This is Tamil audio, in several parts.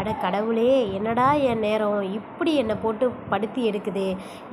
அட கடவுளே என்னடா என் நேரம்? இப்படி என்னை போட்டு படுத்தி எடுக்குது.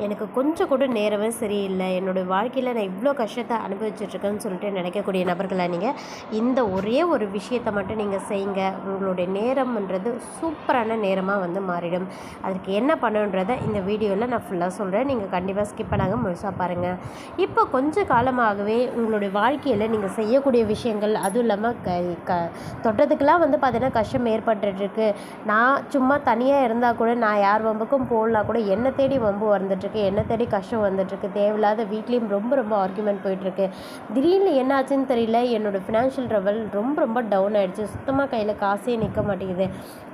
எனக்கு கொஞ்சம் கூட நேரமே சரியில்லை. என்னோடய வாழ்க்கையில் நான் இவ்வளோ கஷ்டத்தை அனுபவிச்சிட்ருக்கேன்னு சொல்லிட்டு நினைக்கக்கூடிய நபர்களாக நீங்கள் இந்த ஒரே ஒரு விஷயத்தை மட்டும் நீங்கள் செய்யுங்க உங்களுடைய நேரம்ன்றது சூப்பரான நேரமாக வந்து மாறிடும். அதுக்கு என்ன பண்ணுன்றதை இந்த வீடியோவில் நான் ஃபுல்லாக சொல்கிறேன் நீங்கள் கண்டிப்பாக ஸ்கிப் பண்ணாங்க முழுசாக பாருங்கள் இப்போ கொஞ்ச காலமாகவே உங்களுடைய வாழ்க்கையில் நீங்கள் செய்யக்கூடிய விஷயங்கள் அதுவும் இல்லாமல் க க தொட்டதுக்கெலாம் வந்து பார்த்தீங்கன்னா கஷ்டம் ஏற்பட்டுருக்கு நான் சும்மா தனியாக இருந்தால் கூட நான் யார் வம்புக்கும் போடலாம் கூட என்னை தேடி வம்பு வந்துட்டுருக்கு என்னை தேடி கஷ்டம் வந்துட்டுருக்கு தேவையில்லாத வீட்லேயும் ரொம்ப ரொம்ப ஆர்குமெண்ட் போயிட்டுருக்கு. திடீர்னு என்ன ஆச்சுன்னு தெரியல என்னோடய ஃபினான்ஷியல் லெவல் ரொம்ப ரொம்ப டவுன் ஆகிடுச்சு சுத்தமாக கையில் காசே நிற்க மாட்டேங்குது.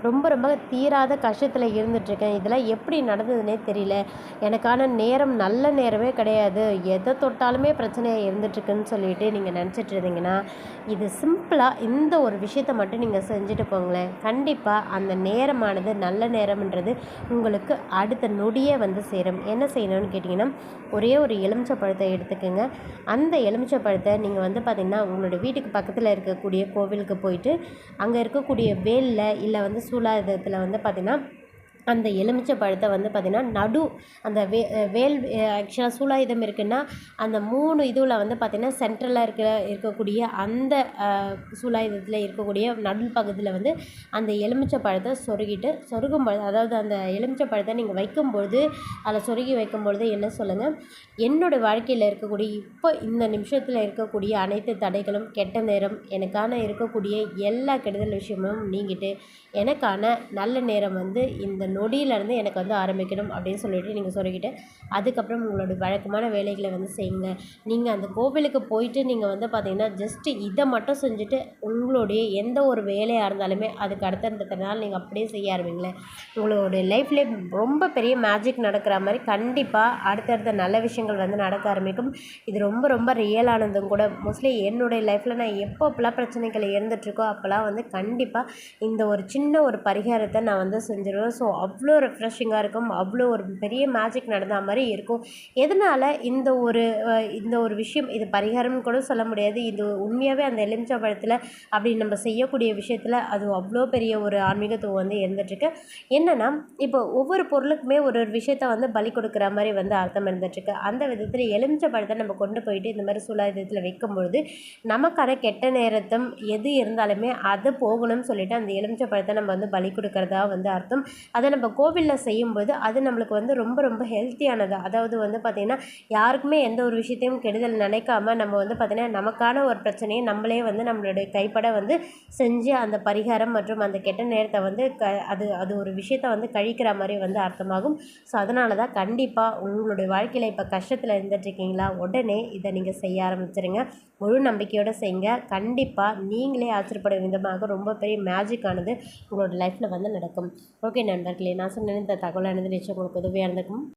ரொம்ப ரொம்ப தீராத கஷ்டத்தில் இருந்துகிட்ருக்கேன் இதெல்லாம் எப்படி நடந்ததுன்னே தெரியல. எனக்கான நேரம் நல்ல நேரமே கிடையாது. எதை தொட்டாலுமே பிரச்சனையாக இருந்துகிட்ருக்குன்னு சொல்லிட்டு நீங்கள் நினச்சிட்டு இருந்தீங்கன்னா இது சிம்பிளாக இந்த ஒரு விஷயத்த மட்டும் நீங்கள் செஞ்சுட்டு போங்களேன். கண்டிப்பாக அந்த நேரமானது நல்ல நேரம்ன்றது உங்களுக்கு அடுத்த நொடியே வந்து சேரும். என்ன செய்யணும்னு கேட்டிங்கன்னா ஒரே ஒரு எலுமிச்சை பழத்தை எடுத்துக்கோங்க. அந்த எலுமிச்சை பழத்தை நீங்கள் வந்து பார்த்திங்கன்னா உங்களோட வீட்டுக்கு பக்கத்தில் இருக்கக்கூடிய கோவிலுக்கு போயிட்டு அங்கே இருக்கக்கூடிய வேலில் இல்லை வந்து சூலாயுதத்தில் வந்து பார்த்திங்கன்னா அந்த எலுமிச்சை பழத்தை வந்து பார்த்திங்கன்னா நடு அந்த வே வேல் ஆக்சுவலாக சூலாயுதம் இருக்குன்னா அந்த மூணு இதுவில் வந்து பார்த்திங்கன்னா சென்ட்ரலாக இருக்கிற இருக்கக்கூடிய அந்த சூலாயுதத்தில் இருக்கக்கூடிய நடு பகுதியில் வந்து அந்த எலுமிச்சை பழத்தை சொருகிட்டு சொருகும் பொழுது அதாவது அந்த எலுமிச்சை பழத்தை நீங்கள் வைக்கும்பொழுது அதில் சொருகி வைக்கும்பொழுது என்ன சொல்லுங்கள் என்னோடய வாழ்க்கையில் இருக்கக்கூடிய இப்போ இந்த நிமிஷத்தில் இருக்கக்கூடிய அனைத்து தடைகளும் கெட்ட நேரம் எனக்கான இருக்கக்கூடிய எல்லா கெடுதல் விஷயமும் நீங்கிட்டு எனக்கான நல்ல நேரம் வந்து இந்த நொடியிலேருந்து எனக்கு வந்து ஆரம்பிக்கணும் அப்படின்னு சொல்லிட்டு நீங்கள் சொல்லிக்கிட்டு அதுக்கப்புறம் உங்களோட வழக்கமான வேலைகளை வந்து செய்யுங்க. நீங்கள் அந்த கோவிலுக்கு போயிட்டு நீங்கள் வந்து பார்த்தீங்கன்னா ஜஸ்ட்டு இதை மட்டும் செஞ்சுட்டு உங்களுடைய எந்த ஒரு வேலையாக இருந்தாலுமே அதுக்கு அடுத்த நாள் நீங்கள் அப்படியே செய்ய ஆரம்பிங்களேன். உங்களுடைய லைஃப்லேயே ரொம்ப பெரிய மேஜிக் நடக்கிற மாதிரி கண்டிப்பாக அடுத்தடுத்த நல்ல விஷயங்கள் வந்து நடக்க ஆரம்பிக்கும். இது ரொம்ப ரொம்ப ரியலானதும் கூட மோஸ்ட்லி என்னுடைய லைஃப்பில் நான் எப்போ அப்போல்லாம் பிரச்சனைகள் இருந்துகிட்ருக்கோ அப்போல்லாம் வந்து கண்டிப்பாக இந்த ஒரு சின்ன ஒரு பரிகாரத்தை நான் வந்து செஞ்சிருவேன். ஸோ அவ்வளோ ரெஃப்ரெஷிங்காக இருக்கும். அவ்வளோ ஒரு பெரிய மேஜிக் நடந்த மாதிரி இருக்கும். எதனால் இந்த ஒரு இந்த ஒரு விஷயம் இது பரிகாரம்னு கூட சொல்ல முடியாது. இது உண்மையாகவே அந்த எலுமிச்சா பழத்தில் அப்படி நம்ம செய்யக்கூடிய விஷயத்தில் அது அவ்வளோ பெரிய ஒரு ஆன்மீகத்துவம் வந்து இருந்துகிட்ருக்கு என்னென்னா இப்போ ஒவ்வொரு பொருளுக்குமே ஒரு ஒரு விஷயத்த வந்து பலி கொடுக்குற மாதிரி வந்து அர்த்தம் இருந்துகிட்ருக்கு அந்த விதத்தில் எலுமிச்சை பழத்தை நம்ம கொண்டு போயிட்டு இந்த மாதிரி சுலாயுதத்தில் வைக்கும்பொழுது நமக்கான கெட்ட நேரத்தும் எது இருந்தாலுமே அது போகணும்னு சொல்லிட்டு அந்த எலுமிச்சை பழத்தை நம்ம வந்து பலி கொடுக்குறதா வந்து அர்த்தம். அதை நம்ம கோவிலில் செய்யும்போது அது நம்மளுக்கு வந்து ரொம்ப ரொம்ப ஹெல்த்தியானது அதாவது வந்து பார்த்திங்கன்னா யாருக்குமே எந்த ஒரு விஷயத்தையும் கெடுதல் நினைக்காம நம்ம வந்து பார்த்திங்கன்னா நமக்கான ஒரு பிரச்சனையை நம்மளே வந்து நம்மளுடைய கைப்பட வந்து செஞ்சு அந்த பரிகாரம் மற்றும் அந்த கெட்ட நேரத்தை வந்து க அது அது ஒரு விஷயத்த வந்து கழிக்கிற மாதிரி வந்து அர்த்தமாகும். ஸோ அதனால தான் கண்டிப்பாக உங்களுடைய வாழ்க்கையில் இப்போ கஷ்டத்தில் இருந்துட்டுருக்கீங்களா? உடனே இதை நீங்கள் செய்ய ஆரம்பிச்சிருங்க. முழு நம்பிக்கையோடு செய்யுங்க கண்டிப்பாக நீங்களே ஆச்சரியப்படும் விதமாக ரொம்ப பெரிய மேஜிக்கானது உங்களோட லைஃப்பில் வந்து நடக்கும். ஓகே நண்பர்களே. நான் சொன்ன இந்த தகவலானது நிச்சயம் உங்களுக்கு உதவியாக இருந்திருக்கும்.